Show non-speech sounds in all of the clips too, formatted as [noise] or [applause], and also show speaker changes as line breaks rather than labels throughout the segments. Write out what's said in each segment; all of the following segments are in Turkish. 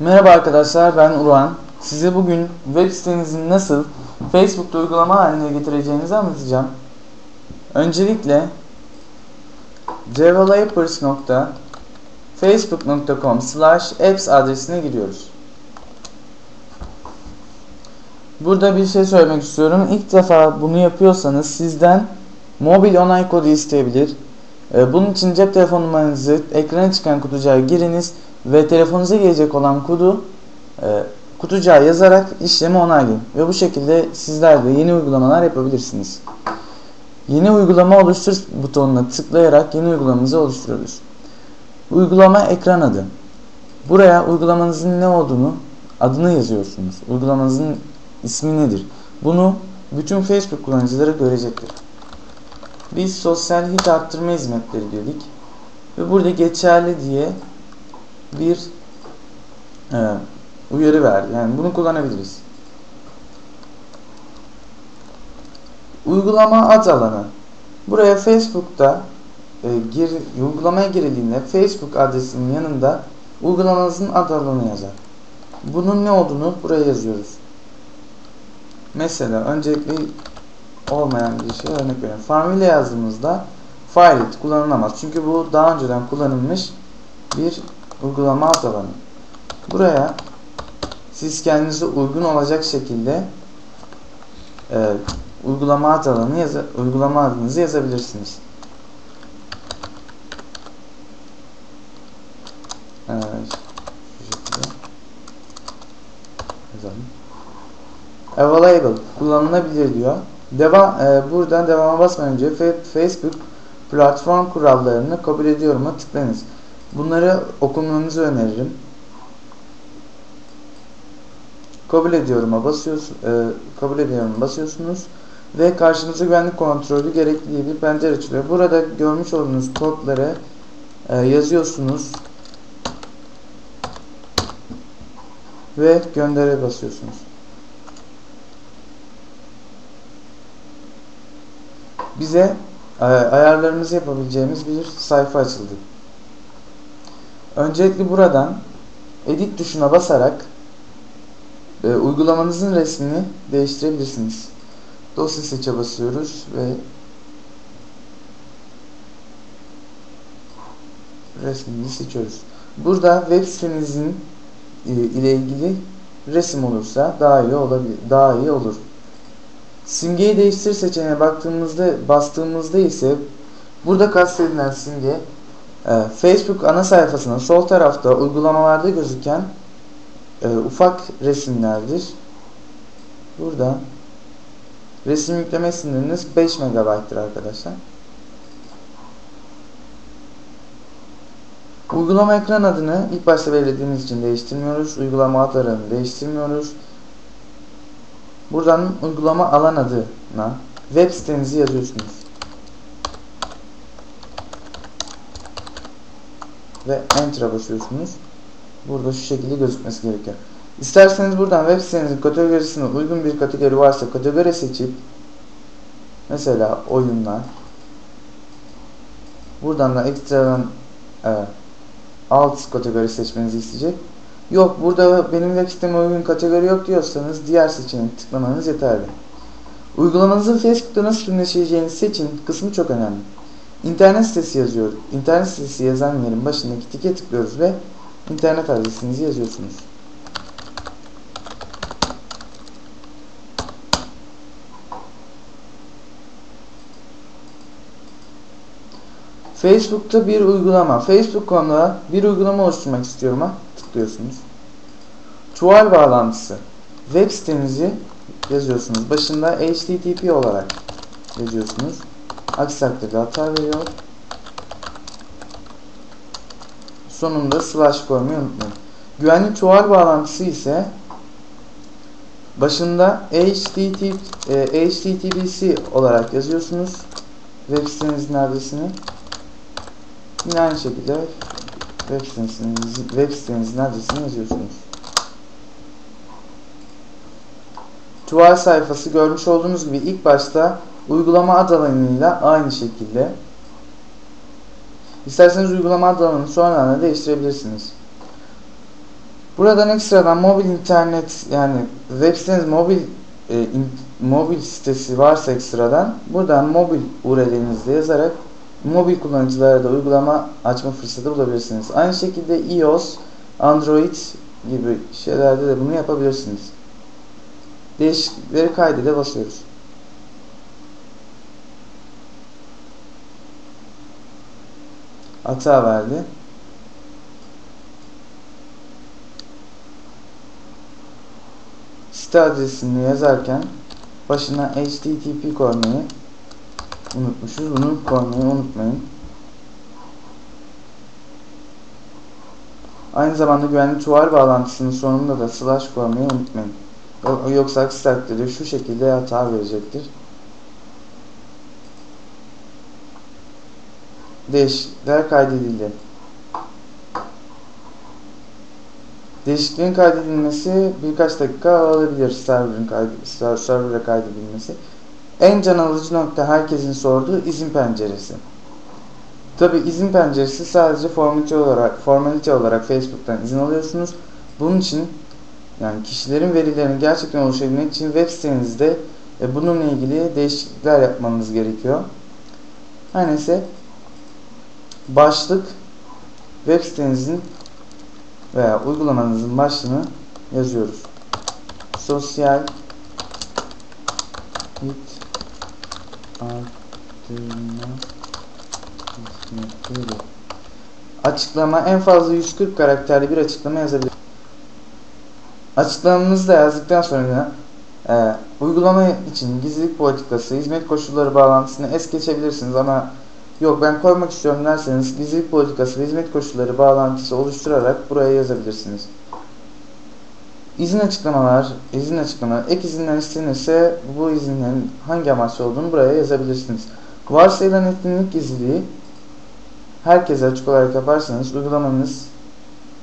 Merhaba arkadaşlar ben Urhan. Size bugün web sitenizin nasıl Facebook'ta uygulama haline getireceğinizi anlatacağım. Öncelikle developers.facebook.com slash apps adresine giriyoruz. Burada bir şey söylemek istiyorum. İlk defa bunu yapıyorsanız sizden mobil onay kodu isteyebilir. Ee, bunun için cep telefon numaranızı ekrana çıkan kutucuğa giriniz ve telefonunuza gelecek olan kodu e, kutucuğa yazarak işlemi onaylayın. Ve bu şekilde sizler de yeni uygulamalar yapabilirsiniz. Yeni uygulama oluştur butonuna tıklayarak yeni uygulamanızı oluşturuyoruz. Uygulama ekran adı. Buraya uygulamanızın ne olduğunu, adını yazıyorsunuz. Uygulamanızın ismi nedir? Bunu bütün Facebook kullanıcıları görecektir. Biz sosyal hit arttırma hizmetleri dedik. Ve burada geçerli diye bir e, uyarı verdi. Yani bunu kullanabiliriz. Uygulama ad alanı. Buraya Facebook'ta e, gir, uygulamaya girildiğinde Facebook adresinin yanında uygulamanızın ad alanı yazar. Bunun ne olduğunu buraya yazıyoruz. Mesela öncelikle olmayan bir şey örnek veriyorum. Family yazdığımızda Filet kullanılamaz. Çünkü bu daha önceden kullanılmış bir uygulama ad alanı. Buraya siz kendinize uygun olacak şekilde e, uygulama ad alanı yaz uygulama adınızı yazabilirsiniz. Yazalım. Available kullanılabilir diyor. Devam, e, buradan devama basmadan önce Facebook platform kurallarını kabul ediyorum'a tıklayınız. Bunları okumanızı öneririm. Kabul ediyorum'a basıyorsunuz, e, kabul ediyorum basıyorsunuz ve karşınıza güvenlik kontrolü gerekli diye bir pencere açılıyor. Burada görmüş olduğunuz kodları e, yazıyorsunuz ve göndere basıyorsunuz. Bize e, ayarlarımızı yapabileceğimiz bir sayfa açıldı. Öncelikle buradan edit tuşuna basarak e, uygulamanızın resmini değiştirebilirsiniz. Dosya seçe basıyoruz ve resmini seçiyoruz. Burada web sitenizin e, ile ilgili resim olursa daha iyi olabilir, daha iyi olur. Simgeyi değiştir seçeneğine baktığımızda bastığımızda ise burada kastedilen simge Facebook ana sayfasının sol tarafta uygulamalarda gözüken e, ufak resimlerdir. Burada resim yükleme sınırınız 5 MB'tır arkadaşlar. Uygulama ekran adını ilk başta belirlediğimiz için değiştirmiyoruz. Uygulama adlarını değiştirmiyoruz. Buradan uygulama alan adına web sitenizi yazıyorsunuz. Ve Enter'a basıyorsunuz. Burada şu şekilde gözükmesi gerekiyor. İsterseniz buradan web sitenizin kategorisine uygun bir kategori varsa kategori seçip mesela oyunlar buradan da ekstradan e, alt kategori seçmenizi isteyecek. Yok burada benim web siteme uygun kategori yok diyorsanız diğer seçeneği tıklamanız yeterli. Uygulamanızın Facebook'ta nasıl sürümleşeceğinizi seçin kısmı çok önemli. İnternet sitesi yazıyor. İnternet sitesi yazan yerin başındaki tike tıklıyoruz ve internet adresinizi yazıyorsunuz. Facebook'ta bir uygulama. Facebook.com'da bir uygulama oluşturmak istiyorum'a tıklıyorsunuz. Çuval bağlantısı. Web sitemizi yazıyorsunuz. Başında HTTP olarak yazıyorsunuz. Aksi takdirde hata veriyor. Sonunda slash koymayı unutmayın. Güvenli çuval bağlantısı ise başında HTTP, e, HTTPC olarak yazıyorsunuz. Web sitenizin adresini. Yine aynı şekilde web sitenizin, web sitenizin adresini yazıyorsunuz. Tuval sayfası görmüş olduğunuz gibi ilk başta uygulama ad alanıyla aynı şekilde. İsterseniz uygulama ad alanını sonradan da değiştirebilirsiniz. Buradan ekstradan mobil internet yani web siteniz mobil e, in, mobil sitesi varsa ekstradan buradan mobil URL'inizi yazarak mobil kullanıcılara da uygulama açma fırsatı bulabilirsiniz. Aynı şekilde iOS, Android gibi şeylerde de bunu yapabilirsiniz. Değişiklikleri kaydede basıyoruz. Hata verdi. Site adresini yazarken başına http koymayı unutmuşuz. Bunu koymayı unutmayın. Aynı zamanda güvenli tuval bağlantısının sonunda da slash koymayı unutmayın. Yoksa aksi şu şekilde hata verecektir. Değişiklikler kaydedildi. Değişikliğin kaydedilmesi birkaç dakika alabilir server'ın kaydı, server'a kaydedilmesi. En can alıcı nokta herkesin sorduğu izin penceresi. Tabi izin penceresi sadece formalite olarak, formalite olarak Facebook'tan izin alıyorsunuz. Bunun için yani kişilerin verilerini gerçekten oluşabilmek için web sitenizde e, bununla ilgili değişiklikler yapmanız gerekiyor. Her neyse başlık web sitenizin veya uygulamanızın başlığını yazıyoruz. Sosyal hit hizmetleri Açıklama en fazla 140 karakterli bir açıklama yazabilir. Açıklamamızı da yazdıktan sonra e, uygulama için gizlilik politikası, hizmet koşulları bağlantısını es geçebilirsiniz ama yok ben koymak istiyorum derseniz gizlilik politikası ve hizmet koşulları bağlantısı oluşturarak buraya yazabilirsiniz. İzin açıklamalar, izin açıklamalar, ek izinler istenirse bu izinlerin hangi amaçlı olduğunu buraya yazabilirsiniz. Varsayılan etkinlik gizliliği herkese açık olarak yaparsanız uygulamanız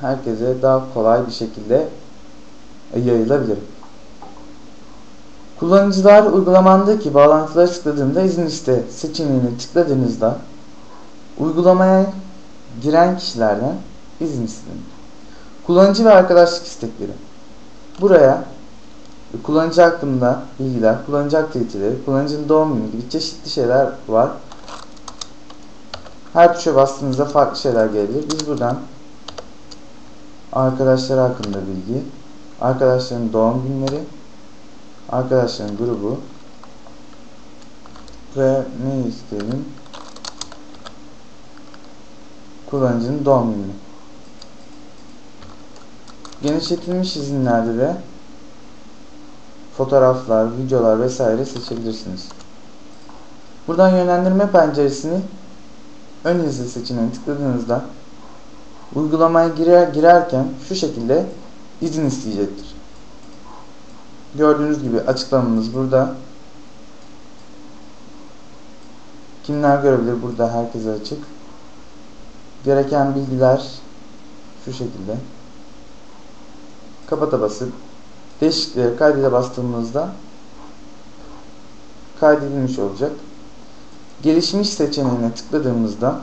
herkese daha kolay bir şekilde yayılabilir. Kullanıcılar uygulamandaki bağlantıları tıkladığında izin iste seçeneğini tıkladığınızda uygulamaya giren kişilerden izin istenir. Kullanıcı ve arkadaşlık istekleri. Buraya kullanıcı hakkında bilgiler, kullanıcı aktiviteleri, kullanıcının doğum günü gibi çeşitli şeyler var. Her tuşa bastığınızda farklı şeyler gelebilir. Biz buradan arkadaşlar hakkında bilgi, arkadaşların doğum günleri, arkadaşların grubu ve ne isteyelim? Kullanıcının doğum günü. Genişletilmiş izinlerde de fotoğraflar, videolar vesaire seçebilirsiniz. Buradan yönlendirme penceresini ön izle seçeneğini tıkladığınızda uygulamaya girer, girerken şu şekilde izin isteyecektir. Gördüğünüz gibi açıklamamız burada. Kimler görebilir? Burada herkese açık. Gereken bilgiler şu şekilde. Kapata basıp değişiklikleri kaydede bastığımızda kaydedilmiş olacak. Gelişmiş seçeneğine tıkladığımızda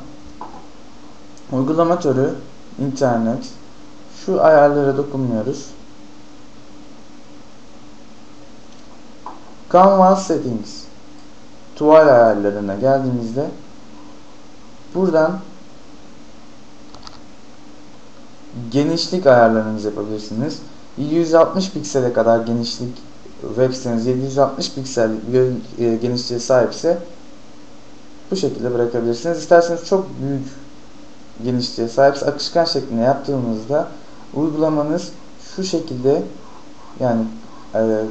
uygulama türü internet şu ayarlara dokunmuyoruz. Canvas Settings tuval ayarlarına geldiğimizde buradan genişlik ayarlarınızı yapabilirsiniz. 760 piksele kadar genişlik web siteniz 760 piksel e, genişliğe sahipse bu şekilde bırakabilirsiniz. İsterseniz çok büyük genişliğe sahipse akışkan şeklinde yaptığımızda uygulamanız şu şekilde yani e,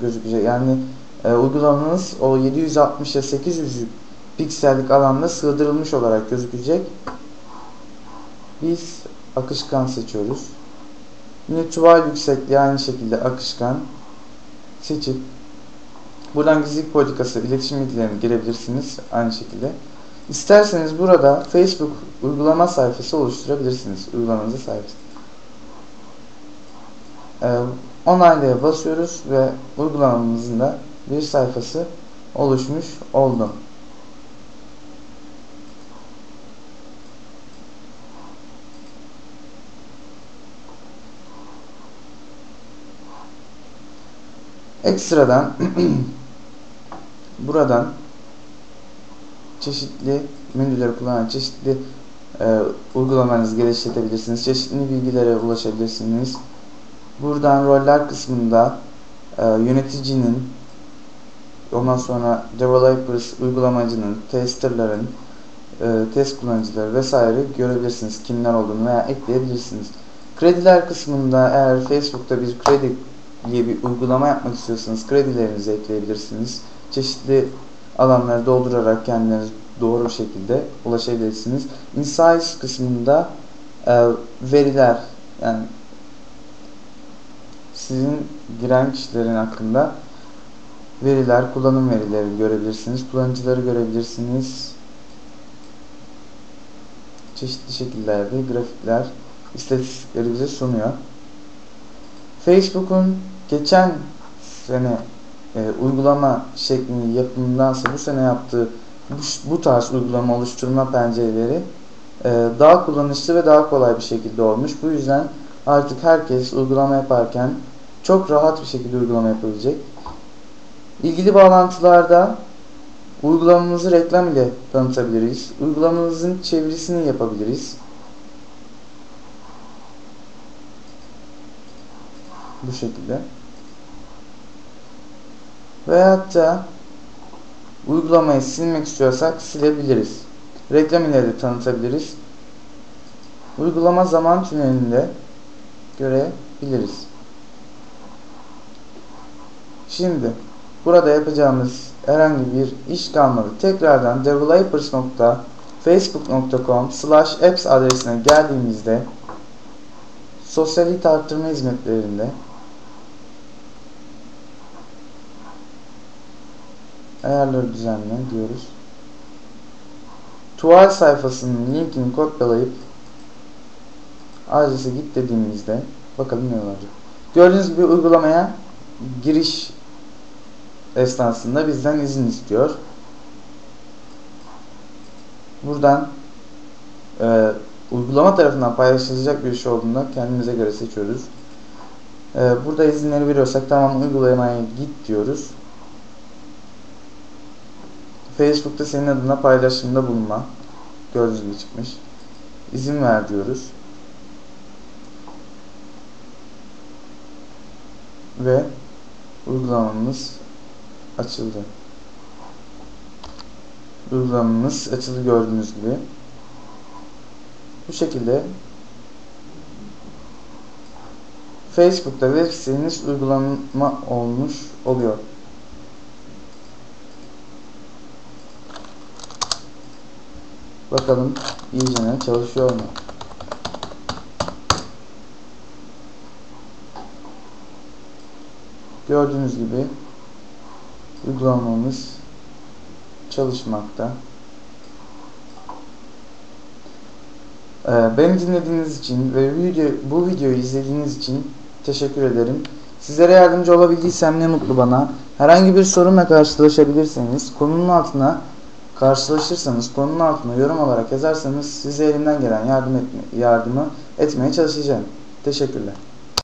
gözükecek. Yani e, uygulamanız o 760'ya 800 piksellik alanda sığdırılmış olarak gözükecek. Biz akışkan seçiyoruz. Yine çuval yüksekliği aynı şekilde akışkan seçip buradan gizlilik politikası iletişim bilgilerini girebilirsiniz aynı şekilde. İsterseniz burada Facebook uygulama sayfası oluşturabilirsiniz. Uygulamanıza sahip. Ee, onaylıya basıyoruz ve uygulamamızın da bir sayfası oluşmuş oldu. Ekstradan [clears throat] buradan çeşitli menüleri kullanan çeşitli e, uygulamanızı geliştirebilirsiniz. Çeşitli bilgilere ulaşabilirsiniz. Buradan roller kısmında e, yöneticinin ondan sonra developers, uygulamacının, testerların, e, test kullanıcıları vesaire görebilirsiniz. Kimler olduğunu veya ekleyebilirsiniz. Krediler kısmında eğer Facebook'ta bir kredi diye bir uygulama yapmak istiyorsanız kredilerinizi ekleyebilirsiniz. Çeşitli alanları doldurarak kendiniz doğru bir şekilde ulaşabilirsiniz. Insights kısmında e, veriler yani sizin giren kişilerin hakkında veriler, kullanım verileri görebilirsiniz. Kullanıcıları görebilirsiniz. Çeşitli şekillerde grafikler, istatistikleri bize sunuyor. Facebook'un geçen sene e, uygulama şeklini yapımındansa bu sene yaptığı bu, bu tarz uygulama oluşturma pencereleri e, daha kullanışlı ve daha kolay bir şekilde olmuş. Bu yüzden artık herkes uygulama yaparken çok rahat bir şekilde uygulama yapabilecek. İlgili bağlantılarda uygulamamızı reklam ile tanıtabiliriz. Uygulamamızın çevirisini yapabiliriz. Bu şekilde. Veyahut da uygulamayı silmek istiyorsak silebiliriz. Reklam ile de tanıtabiliriz. Uygulama zaman tünelinde görebiliriz. Şimdi burada yapacağımız herhangi bir iş kalmadı. Tekrardan developers.facebook.com slash apps adresine geldiğimizde sosyalite arttırma hizmetlerinde ayarları düzenle diyoruz. Tuval sayfasının linkini kopyalayıp adrese git dediğimizde bakalım ne olacak. Gördüğünüz gibi uygulamaya giriş esnasında bizden izin istiyor. Buradan e, uygulama tarafından paylaşılacak bir şey olduğunda kendimize göre seçiyoruz. E, burada izinleri veriyorsak tamam uygulamaya git diyoruz. Facebook'ta senin adına paylaşımda bulunma. Gördüğünüz gibi çıkmış. İzin ver diyoruz. Ve uygulamamız açıldı. Uygulamamız açıldı gördüğünüz gibi. Bu şekilde Facebook'ta web siteniz uygulama olmuş oluyor. Bakalım iyicene çalışıyor mu? Gördüğünüz gibi uygulamamız çalışmakta. Ee, beni dinlediğiniz için ve bu videoyu izlediğiniz için teşekkür ederim. Sizlere yardımcı olabildiysem ne mutlu bana. Herhangi bir sorunla karşılaşabilirseniz konunun altına karşılaşırsanız konunun altına yorum olarak yazarsanız size elimden gelen yardım etme, yardımı etmeye çalışacağım. Teşekkürler.